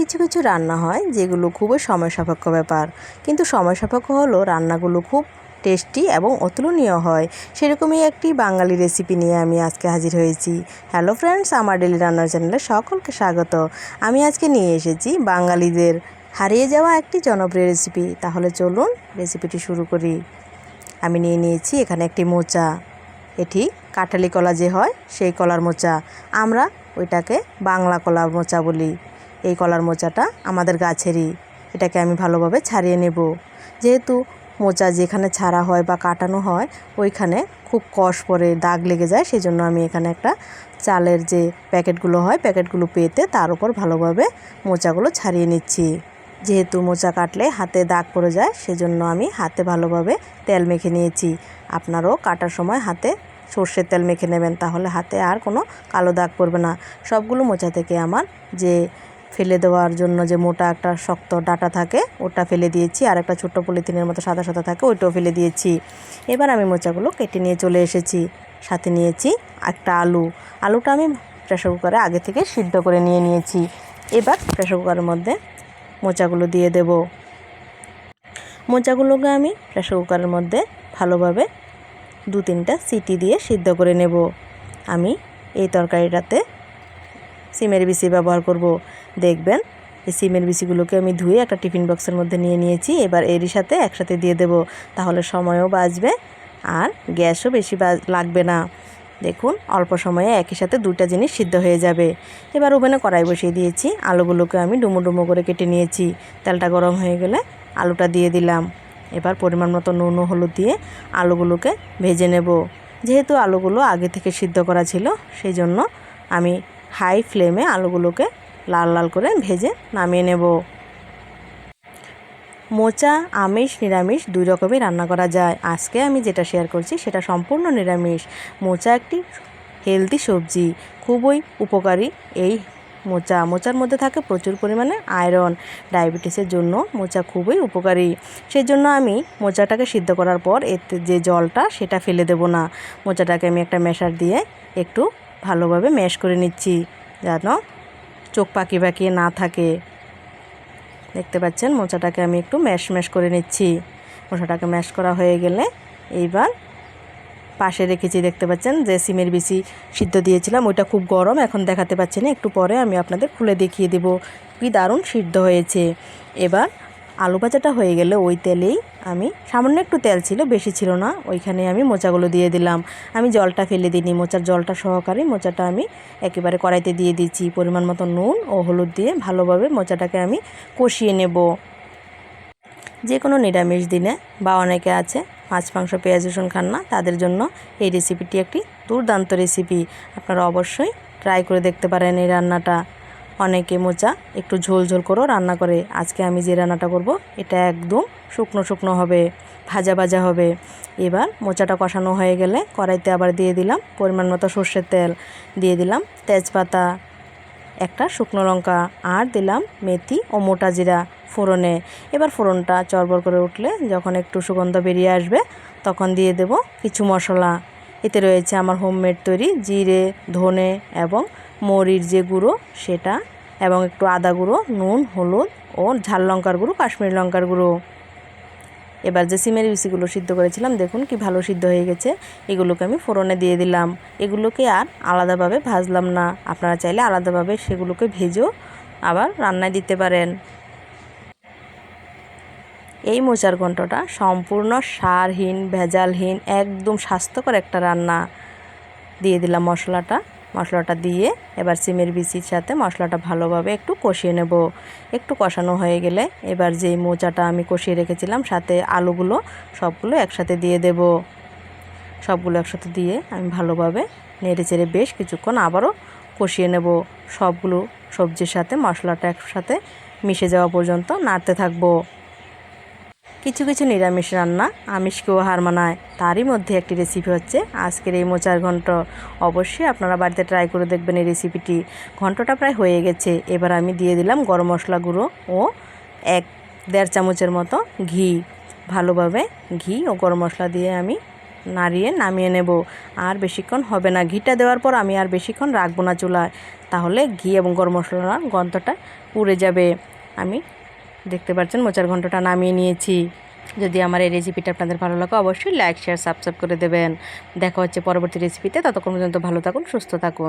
কিছু কিছু রান্না হয় যেগুলো খুবই সময় সাপেক্ষ ব্যাপার। কিন্তু সময় সাপেক্ষ হলেও রান্নাগুলো খুব টেস্টি এবং অতুলনীয় হয়। সেরকমই একটি বাঙালি রেসিপি নিয়ে আমি আজকে হাজির হয়েছি। হ্যালো ফ্রেন্ডস, আমার ডেলি রান্নার চ্যানেলে সকলকে স্বাগত। আমি আজকে নিয়ে এসেছি বাঙালিদের হারিয়ে যাওয়া একটি জনপ্রিয় রেসিপি। তাহলে চলুন রেসিপিটি শুরু করি। আমি নিয়ে নিয়েছি এখানে একটি মোচা। এটি কাঁঠালি কলা যে হয় সেই কলার মোচা। আমরা ওইটাকে বাংলা কলার মোচা বলি। এই কলার মোচাটা আমাদের গাছেরই। এটাকে আমি ভালোভাবে ছাড়িয়ে নেব। যেহেতু মোচা যেখানে ছাড়া হয় বা কাটানো হয়, ওইখানে খুব কষ পরে দাগ লেগে যায় সেই জন্য আমি এখানে একটা চালের যে প্যাকেটগুলো হয়, প্যাকেটগুলো পেতে তার উপর ভালোভাবে মোচাগুলো ছাড়িয়ে নিচ্ছি। যেহেতু মোচা কাটলে হাতে দাগ পড়ে যায়, সেজন্য আমি হাতে ভালোভাবে তেল মেখে নিয়েছি। আপনারাও কাটার সময় হাতে সর্ষের তেল মেখে নেবেন, তাহলে হাতে আর কোনো কালো দাগ পড়বে না। সবগুলো মোচা থেকে আমার যে ফেলে দেওয়ার জন্য যে মোটা একটা শক্ত ডাটা থাকে, ওটা ফেলে দিয়েছি। আর একটা ছোট্ট পলিথিনের মতো সাদা সাদা থাকে, ওইটাও ফেলে দিয়েছি। এবার আমি মোচাগুলো কেটে নিয়ে চলে এসেছি। সাথে নিয়েছি একটা আলু। আলুটা আমি প্রেশার কুকারে আগে থেকে সিদ্ধ করে নিয়ে নিয়েছি। এবার প্রেশার কুকারের মধ্যে মোচাগুলো দিয়ে দেব। মোচাগুলোকে আমি প্রেশার কুকারের মধ্যে ভালোভাবে দু তিনটা সিটি দিয়ে সিদ্ধ করে নেব। আমি এই তরকারিটাতে সিমের বিচি ব্যবহার করব। দেখবেন, এই সিমের বিচিগুলোকে আমি ধুয়ে একটা টিফিন বক্সের মধ্যে নিয়ে নিয়েছি। এবার এরই সাথে একসাথে দিয়ে দেব। তাহলে সময়ও বাঁচবে আর গ্যাসও বেশি লাগবে না। দেখুন, অল্প সময়ে একই সাথে দুটা জিনিস সিদ্ধ হয়ে যাবে। এবার ওভেনে কড়াই বসিয়ে দিয়েছি। আলুগুলোকে আমি ডুমো ডুমো করে কেটে নিয়েছি। তেলটা গরম হয়ে গেলে আলুটা দিয়ে দিলাম। এবার পরিমাণ মতো নুন ও হলুদ দিয়ে আলুগুলোকে ভেজে নেব। যেহেতু আলুগুলো আগে থেকে সিদ্ধ করা ছিল, সেই জন্য আমি হাই ফ্লেমে আলুগুলোকে লাল লাল করে ভেজে নামিয়ে নেব। মোচা, আমিষ, নিরামিষ দুই রকমই রান্না করা যায়। আজকে আমি যেটা শেয়ার করছি সেটা সম্পূর্ণ নিরামিষ। মোচা একটি হেলদি সবজি, খুবই উপকারী এই মোচা। মোচার মধ্যে থাকে প্রচুর পরিমাণে আয়রন ডায়াবেটিসের জন্য মোচা খুবই উপকারী। সেই জন্য আমি মোচাটাকে সিদ্ধ করার পর এতে যে জলটা সেটা ফেলে দেব না। মোচাটাকে আমি একটা মেশার দিয়ে একটু ভালোভাবে ম্যাশ করে নিচ্ছি যেন চোখ পাকিয়ে পাকিয়ে না থাকে। দেখতে পাচ্ছেন, মোচাটাকে আমি একটু ম্যাশ ম্যাশ করে নিচ্ছি। মোচাটাকে ম্যাশ করা হয়ে গেলে এইবার পাশে রেখেছি, দেখতে পাচ্ছেন, যে সিমের বিচি সিদ্ধ দিয়েছিলাম, ওইটা খুব গরম, এখন দেখাতে পাচ্ছি না, একটু পরে আমি আপনাদের খুলে দেখিয়ে দেব। কি দারুণ সিদ্ধ হয়েছে। এবার আলু ভাজাটা হয়ে গেলে ওই তেলেই আমি, সামান্য একটু তেল ছিল, বেশি ছিল না, ওইখানে আমি মোচাগুলো দিয়ে দিলাম। আমি জলটা ফেলে দিইনি, মোচার জলটা সহকারে মোচাটা আমি একেবারে কড়াইতে দিয়ে দিচ্ছি। পরিমাণ মতো নুন ও হলুদ দিয়ে ভালোভাবে মোচাটাকে আমি কষিয়ে নেব। যে কোনো নিরামিষ দিনে বা অনেকে আছে, মাছ, মাংস, পেঁয়াজ, রসুন খান না তাদের জন্য এই রেসিপিটি একটি দুর্দান্ত রেসিপি আপনারা অবশ্যই ট্রাই করে দেখতে পারেন এই রান্নাটা। অনেকে মোচা একটু ঝোল ঝোল করেও রান্না করে। আজকে আমি যে রান্নাটা করব, এটা একদম শুকনো শুকনো হবে, ভাজা ভাজা হবে। এবার মোচাটা কষানো হয়ে গেলে কড়াইতে আবার দিয়ে দিলাম পরিমাণ মতো সর্ষের তেল। দিয়ে দিলাম তেজপাতা, একটা শুকনো লঙ্কা, আর দিলাম মেথি ও মোটা জিরা ফোড়নে। এবার ফোড়নটা চরবর করে উঠলে যখন একটু সুগন্ধ বেরিয়ে আসবে, তখন দিয়ে দেব কিছু মশলা। এতে রয়েছে আমার হোমমেড তৈরি জিরে, ধনে এবং মরির যে গুঁড়ো সেটা এবং একটু আদা গুঁড়ো, নুন, হলুদ ও ঝাল লঙ্কার গুঁড়ো, কাশ্মীরি লঙ্কার গুঁড়ো। এবার যে সিমের বিচিগুলো সিদ্ধ করেছিলাম, দেখুন কি ভালো সিদ্ধ হয়ে গেছে। এগুলোকে আমি ফোড়নে দিয়ে দিলাম। এগুলোকে আর আলাদাভাবে ভাজলাম না। আপনারা চাইলে আলাদাভাবে সেগুলোকে ভেজেও আবার রান্নায় দিতে পারেন। এই মোচার ঘন্টটা সম্পূর্ণ সারহীন, ভেজালহীন, একদম স্বাস্থ্যকর একটা রান্না। দিয়ে দিলাম মশলাটা। মশলাটা দিয়ে এবার সিমের বিচির সাথে মশলাটা ভালোভাবে একটু কষিয়ে নেব। একটু কষানো হয়ে গেলে এবার যেই মোচাটা আমি কষিয়ে রেখেছিলাম, সাথে আলুগুলো সবগুলো একসাথে দিয়ে দেব। সবগুলো একসাথে দিয়ে আমি ভালোভাবে নেড়ে চেড়ে বেশ কিছুক্ষণ আবারও কষিয়ে নেব। সবগুলো সবজির সাথে মশলাটা একসাথে মিশে যাওয়া পর্যন্ত নাড়তে থাকব। কিছু কিছু নিরামিষ রান্না, আমিষকেও হার মানায়। তারই মধ্যে একটি রেসিপি হচ্ছে আজকের এই মোচার ঘন্ট। অবশ্যই আপনারা বাড়িতে ট্রাই করে দেখবেন এই রেসিপিটি ঘন্টটা প্রায় হয়ে গেছে। এবার আমি দিয়ে দিলাম গরম মশলা গুঁড়ো ও এক দেড় চামচের মতো ঘি। ভালোভাবে ঘি ও গরম মশলা দিয়ে আমি নাড়িয়ে নামিয়ে নেব। আর বেশিক্ষণ হবে না। ঘিটা দেওয়ার পর আমি আর বেশিক্ষণ রাখব না চুলায়। তাহলে ঘি এবং গরম মশলার গন্ধটা পুড়ে যাবে। আমি দেখতে পাচ্ছেন, মোচার ঘন্টটা নামিয়ে নিয়েছি। যদি আমার এই রেসিপিটা আপনাদের ভালো লাগে, অবশ্যই লাইক শেয়ার সাবস্ক্রাইব করে দেবেন। দেখা হচ্ছে পরবর্তী রেসিপিতে ততক্ষণ পর্যন্ত ভালো থাকুন, সুস্থ থাকুন।